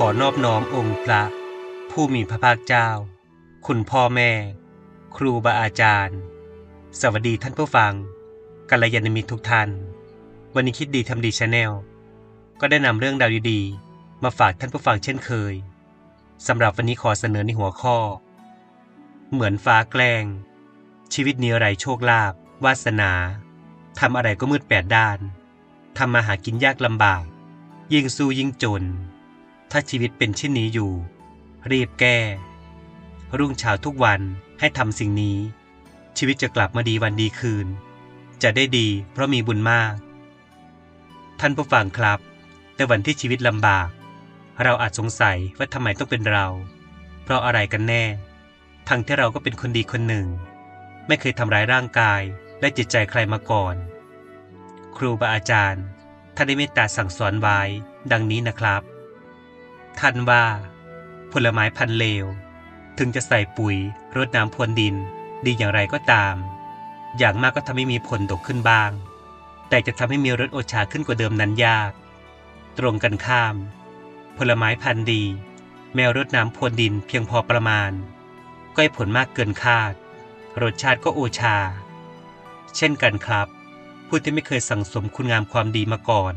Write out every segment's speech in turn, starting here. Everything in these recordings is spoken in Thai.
ขอนอบน้อมองค์พระ ผู้มีพระภาคเจ้า คุณพ่อแม่ ครูบาอาจารย์ สวัสดีท่านผู้ฟังกัลยาณมิตรทุกท่าน วันนี้คิดดีทำดีชาแนลก็ได้นำเรื่องราวดีๆ มาฝากท่านผู้ฟังเช่นเคยสำหรับวันนี้ขอเสนอในหัวข้อ เหมือนฟ้าแกล้ง ชีวิตนี้ไรโชคลาภวาสนาทำอะไรก็มืดแปดด้านทำมาหากินยากลำบาก ยิ่งสู้ยิ่งจน ถ้าชีวิตเป็นเช่นนี้อยู่ รีบแก้ รุ่งเช้าทุกวันให้ทำสิ่งนี้ ชีวิตจะกลับมาดีวันดีคืน จะได้ดีเพราะมีบุญมาก ท่านผู้ฟังครับในวันที่ชีวิตลำบาก เราอาจสงสัยว่าทำไมต้องเป็นเรา เพราะอะไรกันแน่ ทั้งที่เราก็เป็นคนดีคนหนึ่ง ไม่เคยทำร้ายร่างกายและจิตใจใครมาก่อน ครูบาอาจารย์ท่านได้เมตตาสั่งสอนไว้ดังนี้นะครับ ท่านว่า ผลไม้พันเลว ถึงจะใส่ปุ๋ยรดน้ำพรวนดินดีอย่างไรก็ตาม อย่างมากก็ทำให้มีผลดกขึ้นบ้าง แต่จะทำให้มีรสโอชาขึ้นกว่าเดิมนั้นยาก ตรงกันข้าม ผลไม้พันธุ์ดี แมวรดน้ำพรวนดินเพียงพอประมาณ ก็ให้ผลมากเกินคาด รสชาติก็โอชา เช่นกันครับ ผู้ที่ไม่เคยสั่งสมคุณงามความดีมาก่อน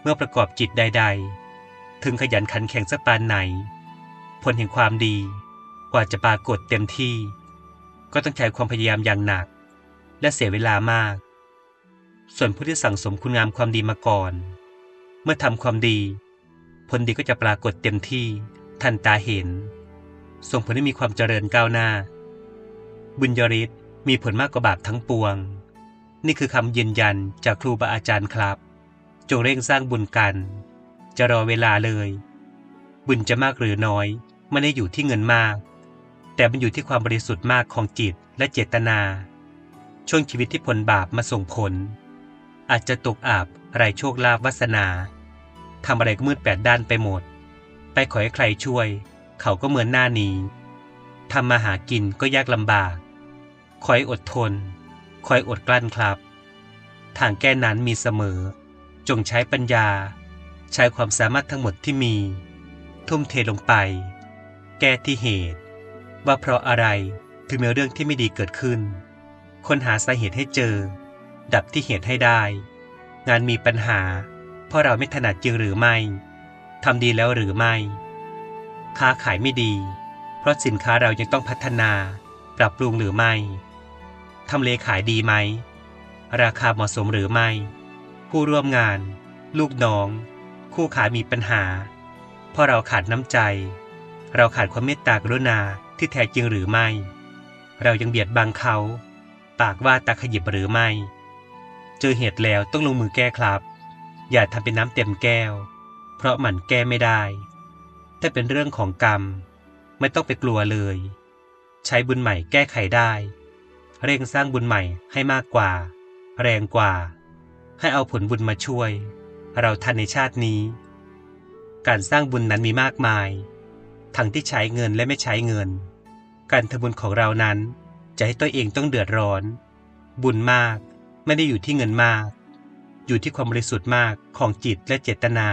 เมื่อประกอบจิตใด ๆ ถึงขยันขันแข็งสักปานไหน ผลแห่งความดีกว่าจะปรากฏเต็มที่ ก็ต้องใช้ความพยายามอย่างหนัก และเสียเวลามาก ส่วนผู้ที่สั่งสมคุณงามความดีมาก่อน เมื่อทำความดี ผลดีก็จะปรากฏเต็มที่ทันตาเห็น ส่งผลให้มีความเจริญก้าวหน้า บุญยริศมีผลมากกว่าบาปทั้งปวง นี่คือคำยืนยันจากครูบาอาจารย์ครับ จงเร่งสร้างบุญกัน จะรอเวลาเลย บุญจะมากหรือน้อยไม่ได้อยู่ที่เงินมาก แต่มันอยู่ที่ความบริสุทธิ์มากของจิตและเจตนา ช่วงชีวิตที่ผลบาปมาส่งผล อาจจะตกอาบไรโชคลาภวาสนาทำอะไรก็มืดแปดด้านไปหมด ไปขอให้ใครช่วย เขาก็เหมือนหน้าหนีทำมาหากินก็ยากลำบาก คอยอดทน คอยอดกลั้นครับ ทางแก้นั้นมีเสมอ จงใช้ปัญญา ใช้ความสามารถทั้งหมดที่มี ทุ่มเทลงไป แก้ที่เหตุ ว่าเพราะอะไรถึงมีเรื่องที่ไม่ดีเกิดขึ้น ค้นหาสาเหตุให้เจอ ดับที่เหตุให้ได้ งานมีปัญหา เพราะเราไม่ถนัดจริงหรือไม่ทำดีแล้วหรือไม่ ค้าขายไม่ดี เพราะสินค้าเรายังต้องพัฒนา ปรับปรุงหรือไม่ทำเลขายดีไหม ราคาเหมาะสมหรือไม่ ผู้ร่วมงาน ลูกน้อง คู่ขามีปัญหา เพราะเราขาดน้ำใจ เราขาดความเมตตากรุณาที่แท้จริงหรือไม่ เรายังเบียดบังเขา ปากว่าตาขยิบหรือไม่ เจอเหตุแล้วต้องลงมือแก้ครับ อย่าทำเป็นน้ำเต็มแก้ว เพราะมันแก้ไม่ได้ ถ้าเป็นเรื่องของกรรม ไม่ต้องไปกลัวเลย ใช้บุญใหม่แก้ไขได้ เร่งสร้างบุญใหม่ให้มากกว่า แรงกว่า ให้เอาผลบุญมาช่วย เราทันในชาตินี้ การสร้างบุญนั้นมีมากมาย ทั้งที่ใช้เงินและไม่ใช้เงิน การทำบุญของเรานั้นจะให้ตัวเองต้องเดือดร้อน บุญมากไม่ได้อยู่ที่เงินมาก อยู่ที่ความบริสุทธิ์มากของจิตและเจตนา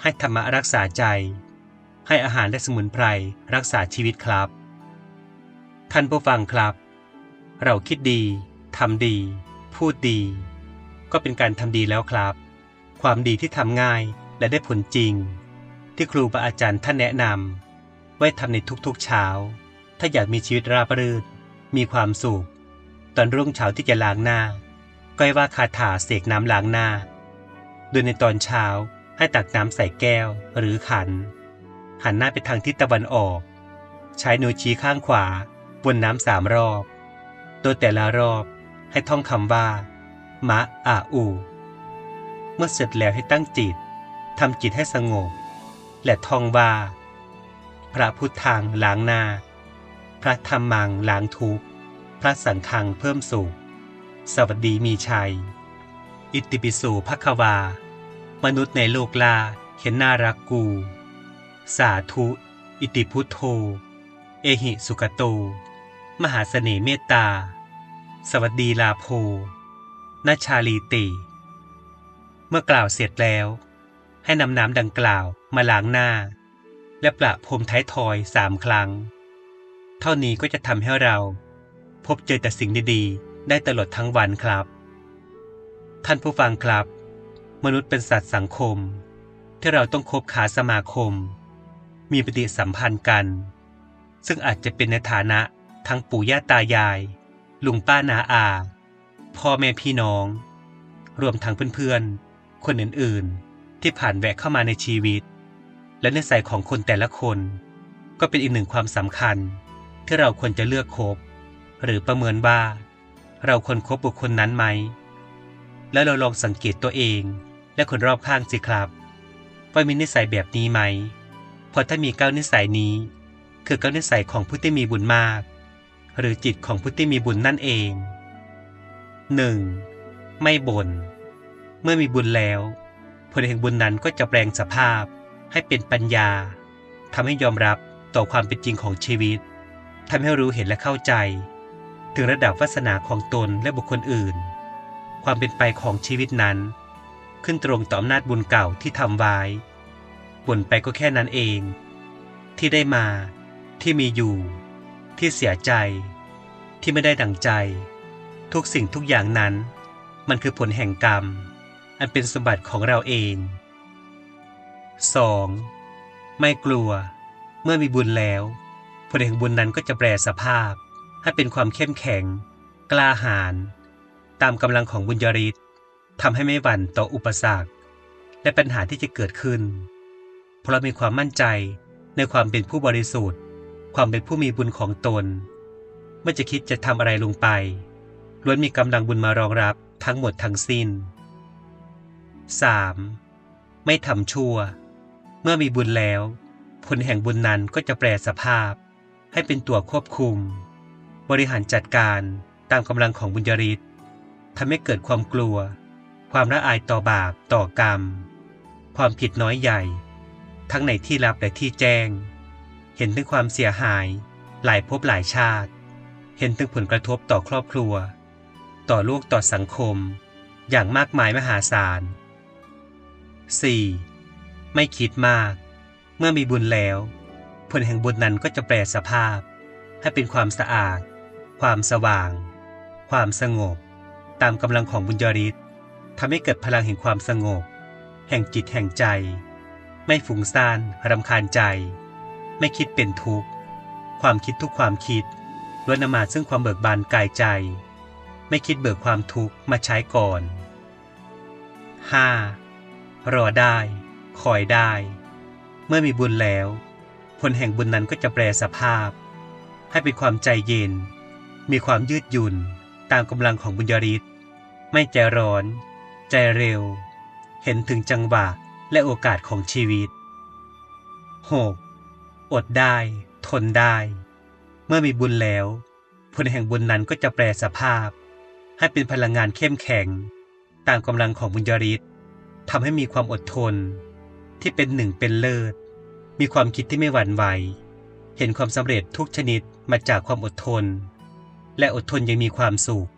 ให้ธรรมะรักษาใจ ให้อาหารและสมุนไพรรักษาชีวิตครับ ท่านผู้ฟังครับ เราคิดดีทำดี พูดดี ก็เป็นการทำดีแล้วครับ ความดีที่ทำง่ายและได้ผลจริง ที่ครูบาอาจารย์ท่านแนะนำไว้ทำในทุกๆเช้า ถ้าอยากมีชีวิตราบรื่นมีความสุขตอนรุ่งเช้าที่จะล้างหน้า ก็ให้ว่าคาถาเสกน้ำล้างหน้า โดยในตอนเช้าให้ตักน้ำใส่แก้วหรือขัน หันหน้าไปทางทิศตะวันออก ใช้นิ้วชี้ข้างขวาบนน้ำสามรอบ โดยแต่ละรอบให้ท่องคำว่า มะอาอู เมื่อเสร็จแล้วให้ตั้งจิตทำจิตให้สงบ และท่องว่าพระพุทธังล้างนา พระธรรมังล้างทุกข์พระสังฆังเพิ่มสุข สวัสดีมีชัย อิติปิโสภควา มนุษย์ในโลกลาเห็นน่ารักกู สาธุ อิติพุทโธ เอหิสุกโต มหาเสน่ห์เมตตา สวัสดีลาโพนาชาลีติ เมื่อกล่าวเสร็จแล้ว ให้นำน้ำดังกล่าวมาล้างหน้า และประพรมท้ายทอยสามครั้ง เท่านี้ก็จะทำให้เรา พบเจอแต่สิ่งดีๆ ได้ตลอดทั้งวันครับ ท่านผู้ฟังครับ มนุษย์เป็นสัตว์สังคม ที่เราต้องคบขาสมาคม มีปฏิสัมพันธ์กัน ซึ่งอาจจะเป็นในฐานะทั้งปู่ย่าตายาย ลุงป้านาอา พ่อแม่พี่น้อง รวมทั้งเพื่อนๆ คนอื่นๆ ที่ผ่านแวะเข้ามาในชีวิต และนิสัยของคนแต่ละคน ก็เป็นอีกหนึ่งความสำคัญ ที่เราควรจะเลือกคบ หรือประเมินว่า เราควรคบบุคคลนั้นไหม แล้วเราลองสังเกตตัวเองและคนรอบข้างสิครับว่ามีนิสัยแบบนี้ไหมเพราะถ้ามีเก้านิสัยนี้ คือเก้านิสัยของผู้ที่มีบุญมาก หรือจิตของผู้ที่มีบุญนั่นเอง 1. ไม่บน่น เมื่อมีบุญแล้วผลแห่งบุญนั้นก็จะแปลงสภาพให้เป็นปัญญาทำให้ยอมรับต่อความเป็นจริงของชีวิตทำให้รู้เห็นและเข้าใจ ถึงระดับวาสนาของตนและบุคคลอื่น ความเป็นไปของชีวิตนั้น ขึ้นตรงต่ออำนาจบุญเก่าที่ทำไว้บ่นไปก็แค่นั้นเอง ที่ได้มา ที่มีอยู่ ที่เสียใจ ที่ไม่ได้ดั่งใจ ทุกสิ่งทุกอย่างนั้น มันคือผลแห่งกรรม อันเป็นสมบัติของเราเอง 2. ไม่กลัว เมื่อมีบุญแล้ว ผลแห่งบุญนั้นก็จะแปลสภาพ ให้เป็นความเข้มแข็ง กล้าหาญตามกำลังของบุญยริศทำให้ไม่หวั่นต่ออุปสรรค และปัญหาที่จะเกิดขึ้น เพราะมีความมั่นใจในความเป็นผู้บริสุทธิ์ ความเป็นผู้มีบุญของตน เมื่อจะคิดจะทำอะไรลงไปล้วนมีกำลังบุญมารองรับทั้งหมดทั้งสิ้น 3. ไม่ทำชั่ว เมื่อมีบุญแล้ว ผลแห่งบุญนั้นก็จะแปลสภาพ ให้เป็นตัวควบคุม บริหารจัดการตามกำลังของบุญยริศทำให้เกิดความกลัว ความละอายต่อบาปต่อกรรม ความผิดน้อยใหญ่ ทั้งในที่ลับและที่แจ้ง เห็นถึงความเสียหายหลายภพหลายชาติ เห็นถึงผลกระทบต่อครอบครัว ต่อโลกต่อสังคม อย่างมากมายมหาศาล 4. ไม่คิดมาก เมื่อมีบุญแล้ว ผลแห่งบุญนั้นก็จะแปลสภาพ ให้เป็นความสะอาด ความสว่าง ความสงบ ตามกำลังของบุญยริศทำให้เกิดพลังแห่งความสงบ แห่งจิตแห่งใจ ไม่ฟุ้งซ่านรำคาญใจ ไม่คิดเป็นทุกข์ ความคิดทุกความคิดล้วนนำมาซึ่งความเบิกบานกายใจ ไม่คิดเบิกความทุกข์มาใช้ก่อน 5. รอได้ คอยได้ เมื่อมีบุญแล้ว ผลแห่งบุญนั้นก็จะแปลสภาพ ให้เป็นความใจเย็น มีความยืดหยุ่นตามกำลังของบุญยริศไม่ใจร้อน ใจเร็ว เห็นถึงจังหวะและโอกาสของชีวิต 6. อดได้ ทนได้ เมื่อมีบุญแล้ว ผลแห่งบุญนั้นก็จะแปลสภาพ ให้เป็นพลังงานเข้มแข็ง ตามกำลังของบุญยริศ ทำให้มีความอดทน ที่เป็นหนึ่งเป็นเลิศ มีความคิดที่ไม่หวั่นไหว เห็นความสำเร็จทุกชนิดมาจากความอดทน และอดทนยังมีความสุข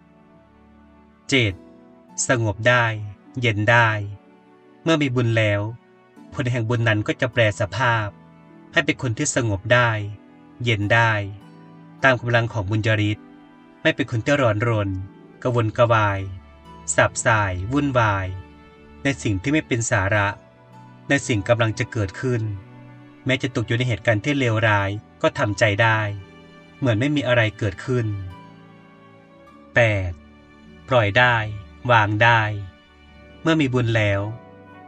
7. สงบได้ เย็นได้ เมื่อมีบุญแล้ว ผลแห่งบุญนั้นก็จะแปลสภาพ ให้เป็นคนที่สงบได้ เย็นได้ ตามกำลังของบุญยริศไม่เป็นคนที่ร้อนรนกระวนกระวาย สับสาย วุ่นวาย ในสิ่งที่ไม่เป็นสาระ ในสิ่งกำลังจะเกิดขึ้น แม้จะตกอยู่ในเหตุการณ์ที่เลวร้ายก็ทำใจได้ เหมือนไม่มีอะไรเกิดขึ้น 8. ปล่อยได้ วางได้ เมื่อมีบุญแล้ว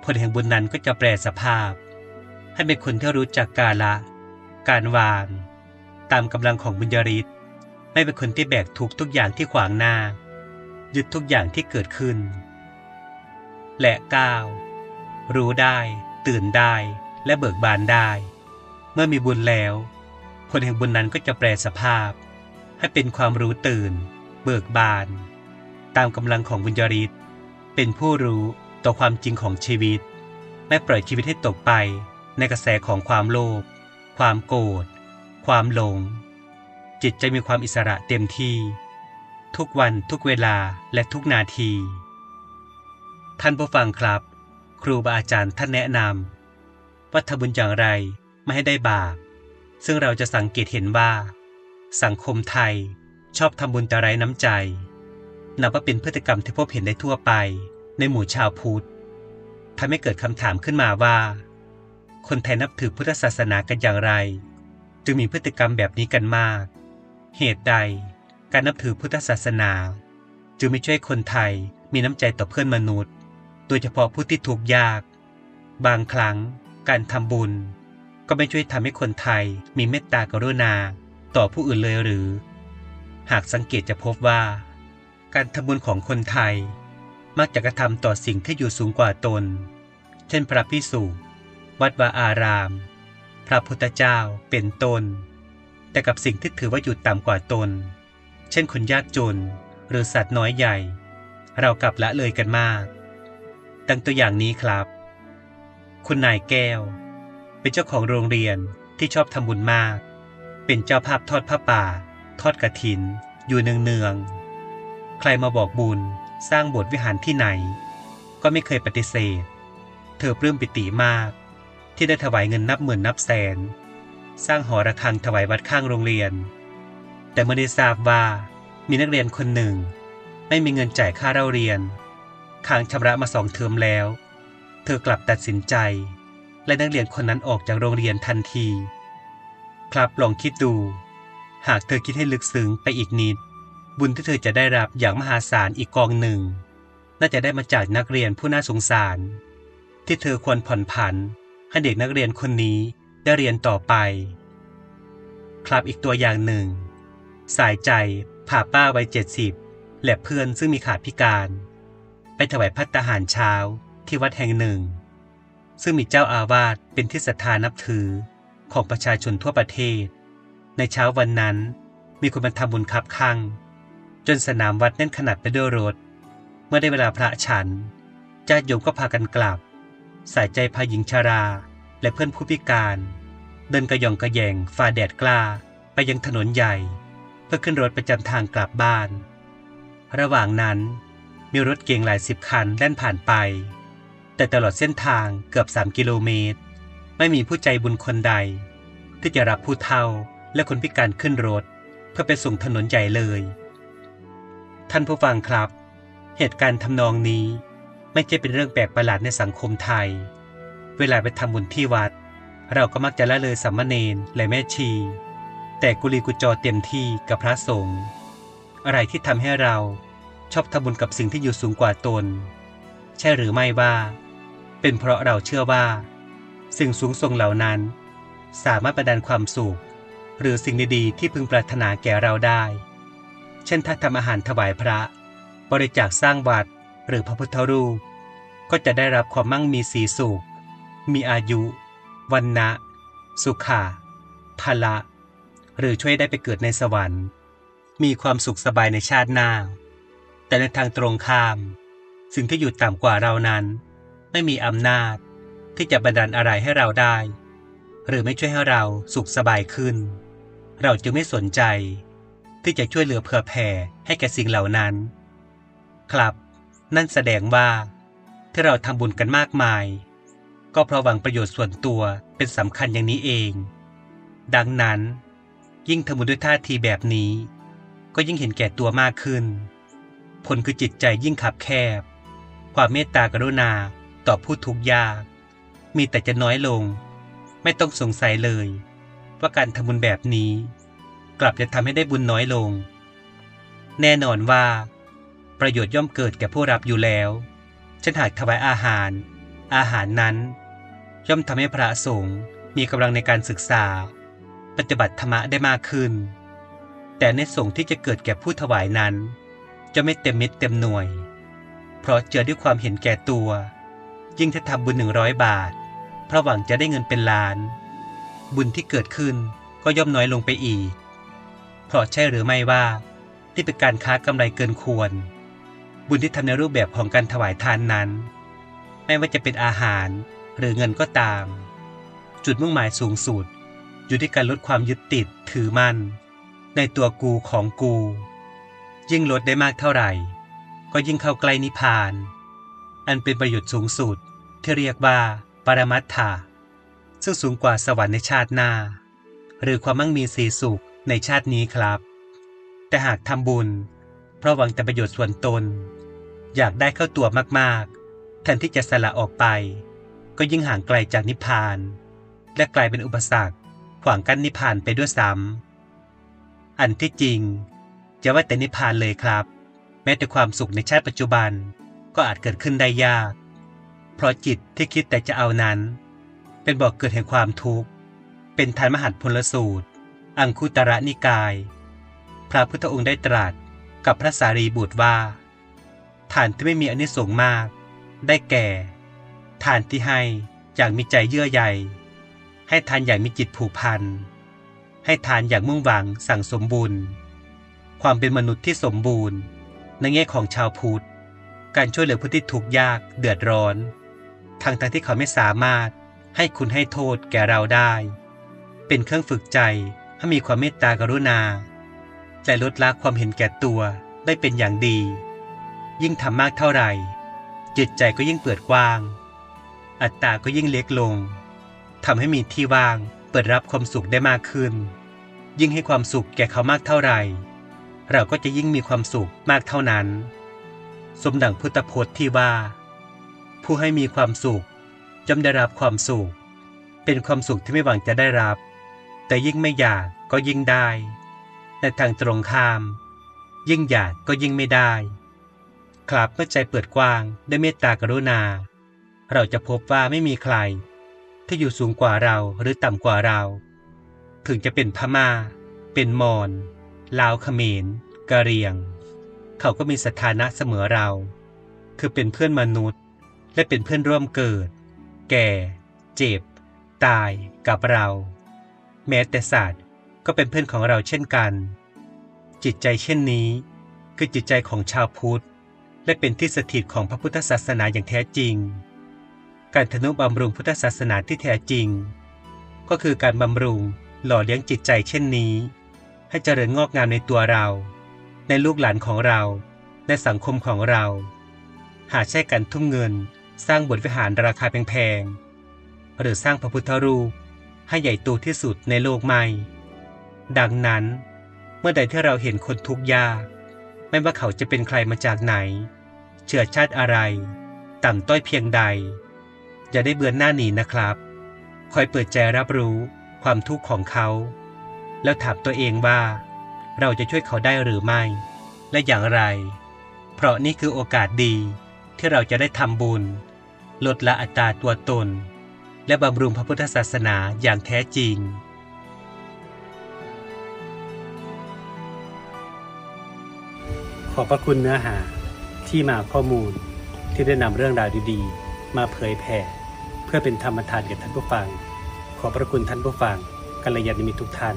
ผลแห่งบุญนั้นก็จะแปลสภาพ ให้เป็นคนที่รู้จักกาละ การวาง ตามกำลังของบุญยริศไม่เป็นคนที่แบกทุกทุกอย่างที่ขวางหน้า ยึดทุกอย่างที่เกิดขึ้น และ 9. รู้ได้ ตื่นได้ และเบิกบานได้ เมื่อมีบุญแล้ว ผลแห่งบุญนั้นก็จะแปลสภาพ ให้เป็นความรู้ตื่น เบิกบาน ตามกำลังของบุญยริศเป็นผู้รู้ต่อความจริงของชีวิต ไม่ปล่อยชีวิตให้ตกไปในกระแสของความโลภความโกรธความหลง จิตจะมีความอิสระเต็มที่ ทุกวันทุกเวลาและทุกนาที ท่านผู้ฟังครับ ครูบาอาจารย์ท่านแนะนำว่าทำบุญอย่างไรไม่ให้ได้บาป ซึ่งเราจะสังเกตเห็นว่า สังคมไทยชอบทำบุญแต่ไร้น้ำใจ นับว่าเป็นพฤติกรรมที่พบเห็นได้ทั่วไปในหมู่ชาวพุทธทำให้เกิดคำถามขึ้นมาว่า คนไทยนับถือพุทธศาสนากันอย่างไร จึงมีพฤติกรรมแบบนี้กันมาก เหตุใดการนับถือพุทธศาสนา จึงไม่ช่วยคนไทยมีน้ำใจต่อเพื่อนมนุษย์ โดยเฉพาะผู้ที่ทุกยาก บางครั้งการทำบุญ ก็ไม่ช่วยทำให้คนไทยมีเมตตากรุณาต่อผู้อื่นเลยหรือ หากสังเกตจะพบว่า การทำบุญของคนไทย มักจะกระทำต่อสิ่งที่อยู่สูงกว่าตน เช่นพระพิสุวัดวาอาราม พระพุทธเจ้าเป็นตนแต่กับสิ่งที่ถือว่าอยู่ต่ำกว่าตน เช่นคนยากจน หรือสัตว์น้อยใหญ่ เรากลับละเลยกันมาก ดังตัวอย่างนี้ครับ คุณนายแก้ว เป็นเจ้าของโรงเรียนที่ชอบทำบุญมาก เป็นเจ้าภาพทอดผ้าป่า ทอดกระถิน อยู่เนืองๆ ใครมาบอกบุญสร้างโบสถ์วิหารที่ไหน ก็ไม่เคยปฏิเสธ เธอปลื้มปิติมาก ที่ได้ถวายเงินนับหมื่นนับแสน สร้างหอระฆังถวายวัดข้างโรงเรียน แต่เมื่อได้ทราบว่ามีนักเรียนคนหนึ่ง ไม่มีเงินจ่ายค่าเล่าเรียน ค้างชำระมาสองเทอมแล้ว เธอกลับตัดสินใจ และนักเรียนคนนั้นออกจากโรงเรียนทันที ครับลองคิดดู หากเธอคิดให้ลึกซึ้งไปอีกนิด บุญที่เธอจะได้รับอย่างมหาศาลอีกกองหนึ่ง น่าจะได้มาจากนักเรียนผู้น่าสงสาร ที่เธอควรผ่อนผันให้เด็กนักเรียนคนนี้ได้เรียนต่อไป ครับอีกตัวอย่างหนึ่ง สายใจพาป้าวัยเจ็ดสิบและเพื่อนซึ่งมีขาพิการ ไปถวายพัตตาหารเช้าที่วัดแห่งหนึ่ง ซึ่งมีเจ้าอาวาสเป็นที่ศรัทธานับถือของประชาชนทั่วประเทศ ในเช้าวันนั้นมีคนมาทำบุญคับข้งจนสนามวัดแน่นขนาดไปด้วยรถ เมื่อได้เวลาพระฉันญาติโยมก็พากันกลับ สายใจพาหญิงชารา และเพื่อนผู้พิการ เดินกระยองกระแยงฝ่าแดดกล้าไปยังถนนใหญ่ เพื่อขึ้นรถประจำทางกลับบ้าน ระหว่างนั้น มีรถเก๋งหลายสิบคันแล่นผ่านไป แต่ตลอดเส้นทางเกือบ 3 กิโลเมตร ไม่มีผู้ใจบุญคนใด ที่จะรับผู้เฒ่าและคนพิการขึ้นรถ เพื่อไปส่งถนนใหญ่เลย ท่านผู้ฟังครับ เหตุการณ์ทำนองนี้ไม่ใช่เป็นเรื่องแปลกประหลาดในสังคมไทย เวลาไปทำบุญที่วัด เราก็มักจะละเลยสัมมาเนนและแม่ชี แต่กุลีกุจอเต็มที่กับพระสงฆ์อะไรที่ทำให้เรา ชอบทำบุญกับสิ่งที่อยู่สูงกว่าตน ใช่หรือไม่ว่า เป็นเพราะเราเชื่อว่า สิ่งสูงส่งเหล่านั้น สามารถประดานความสุข หรือสิ่งดีๆที่พึงปรารถนาแก่เราได้ เช่นถ้าทำอาหารถวายพระ บริจาคสร้างวัดหรือพระพุทธรูป ก็จะได้รับความมั่งมีสีสุข มีอายุ วันนะสุขะพละ หรือช่วยได้ไปเกิดในสวรรค์ มีความสุขสบายในชาติหน้า แต่ในทางตรงข้าม สิ่งที่อยู่ต่ำกว่าเรานั้น ไม่มีอำนาจที่จะบันดาลอะไรให้เราได้ หรือไม่ช่วยให้เราสุขสบายขึ้น เราจึงไม่สนใจ ที่จะช่วยเหลือเผื่อแผ่ให้แก่สิ่งเหล่านั้น ครับ นั่นแสดงว่าที่เราทำบุญกันมากมาย ก็เพราะหวังประโยชน์ส่วนตัวเป็นสำคัญอย่างนี้เอง ดังนั้น ยิ่งทำบุญด้วยท่าทีแบบนี้ ก็ยิ่งเห็นแก่ตัวมากขึ้น ผลคือจิตใจยิ่งขับแคบ ความเมตตากรุณาต่อผู้ทุกข์ยาก มีแต่จะน้อยลง ไม่ต้องสงสัยเลย ว่าการทำบุญแบบนี้ กลับจะทำให้ได้บุญน้อยลง แน่นอนว่า ประโยชน์ย่อมเกิดแก่ผู้รับอยู่แล้วเช่นหากถวายอาหาร อาหารนั้น ย่อมทำให้พระสงฆ์มีกำลังในการศึกษา ปฏิบัติธรรมะได้มากขึ้น แต่ในสงฆ์ที่จะเกิดแก่ผู้ถวายนั้น จะไม่เต็มเม็ดเต็มหน่วย เพราะเจอด้วยความเห็นแก่ตัว ยิ่งถ้าทำบุญหนึ่งร้อยบาทเพราะหวังจะได้เงินเป็นล้าน บุญที่เกิดขึ้นก็ย่อมน้อยลงไปอีก เพราะใช่หรือไม่ว่าที่เป็นการค้ากำไรเกินควร บุญที่ทำในรูปแบบของการถวายทานนั้น ไม่ว่าจะเป็นอาหารหรือเงินก็ตาม จุดมุ่งหมายสูงสุด อยู่ที่การลดความยึดติดถือมั่น ในตัวกูของกู ยิ่งลดได้มากเท่าไหร่ ก็ยิ่งเข้าใกล้นิพพาน อันเป็นประโยชน์สูงสุดที่เรียกว่าปรมัตถาซึ่งสูงกว่าสวรรค์ในชาติหน้า หรือความมั่งมีสีสุขในชาตินี้ครับ แต่หากทำบุญ เพราะหวังแต่ประโยชน์ส่วนตน อยากได้เข้าตัวมากๆแทนที่จะสละออกไป ก็ยิ่งห่างไกลจากนิพพาน และกลายเป็นอุปสรรคขวางกั้นนิพพานไปด้วยซ้ำอันที่จริง จะว่าแต่นิพพานเลยครับ แม้แต่ความสุขในชาติปัจจุบันก็อาจเกิดขึ้นได้ยาก เพราะจิตที่คิดแต่จะเอานั้น เป็นบ่อกเกิดแห่งความทุกข์ เป็นทานมหัตพลสูตร อังคุตระนิกาย พระพุทธองค์ได้ตรัสกับพระสารีบุตรว่าทานที่ไม่มีอนิสงส์มาก ได้แก่ทานที่ให้อย่างมีใจเยื่อใยให้ทานอย่างมีจิตผูกพันให้ทานอย่างมุ่งหวังสั่งสมบุญ ความเป็นมนุษย์ที่สมบูรณ์ ในแง่ของชาวพุทธ การช่วยเหลือผู้ที่ทุกข์ยากเดือดร้อนทั้งทั้งที่เขาไม่สามารถให้คุณให้โทษแก่เราได้ เป็นเครื่องฝึกใจให้มีความเมตตากรุณาและลดละความเห็นแก่ตัวได้เป็นอย่างดี ยิ่งทำมากเท่าไหร่ จิตใจก็ยิ่งเปิดกว้าง อัตตาก็ยิ่งเล็กลงทำให้มีที่ว่างเปิดรับความสุขได้มากขึ้น ยิ่งให้ความสุขแก่เขามากเท่าไหร่ เราก็จะยิ่งมีความสุขมากเท่านั้น สมดังพุทธพจน์ที่ว่า ผู้ให้มีความสุขจำได้รับความสุข เป็นความสุขที่ไม่หวังจะได้รับ แต่ยิ่งไม่อยากก็ยิ่งได้ในทางตรงข้าม ยิ่งอยากก็ยิ่งไม่ได้ครับเมื่อใจเปิดกว้างด้วยเมตตากรุณา เราจะพบว่าไม่มีใคร ที่อยู่สูงกว่าเราหรือต่ำกว่าเรา ถึงจะเป็นพม่า เป็นมอญ ลาวเขมรกะเรียง เขาก็มีสถานะเสมอเรา คือเป็นเพื่อนมนุษย์ และเป็นเพื่อนร่วมเกิด แก่ เจ็บ ตายกับเรา แม้แต่สัตว์ก็เป็นเพื่อนของเราเช่นกัน จิตใจเช่นนี้ คือจิตใจของชาวพุทธ และเป็นที่สถิตของพระพุทธศาสนาอย่างแท้จริง การทนุบำรุงพุทธศาสนาที่แท้จริง ก็คือการบำรุงหล่อเลี้ยงจิตใจเช่นนี้ ให้เจริญงอกงามในตัวเรา ในลูกหลานของเรา ในสังคมของเรา หาใช่การทุ่มเงิน สร้างบทวิหารราคาแพงๆหรือสร้างพระพุทธรูปให้ใหญ่โตที่สุดในโลกไม่ดังนั้น เมื่อใดที่เราเห็นคนทุกข์ยาก ไม่ว่าเขาจะเป็นใครมาจากไหน เชื้อชาติอะไร ต่ำต้อยเพียงใดอย่าได้เบือนหน้าหนีนะครับ คอยเปิดใจรับรู้ความทุกข์ของเขา แล้วถามตัวเองว่า เราจะช่วยเขาได้หรือไม่ และอย่างไร เพราะนี่คือโอกาสดีที่เราจะได้ทำบุญ ลดละอัตราตัวตน และบำรุงพระพุทธศาสนาอย่างแท้จริง ขอบพระคุณเนื้อหาที่มาข้อมูลที่ได้นำเรื่องราวดีๆ มาเผยแผ่เพื่อเป็นธรรมทานแก่ท่านผู้ฟัง ขอพระคุณท่านผู้ฟังกัลยาณมิตรทุกท่าน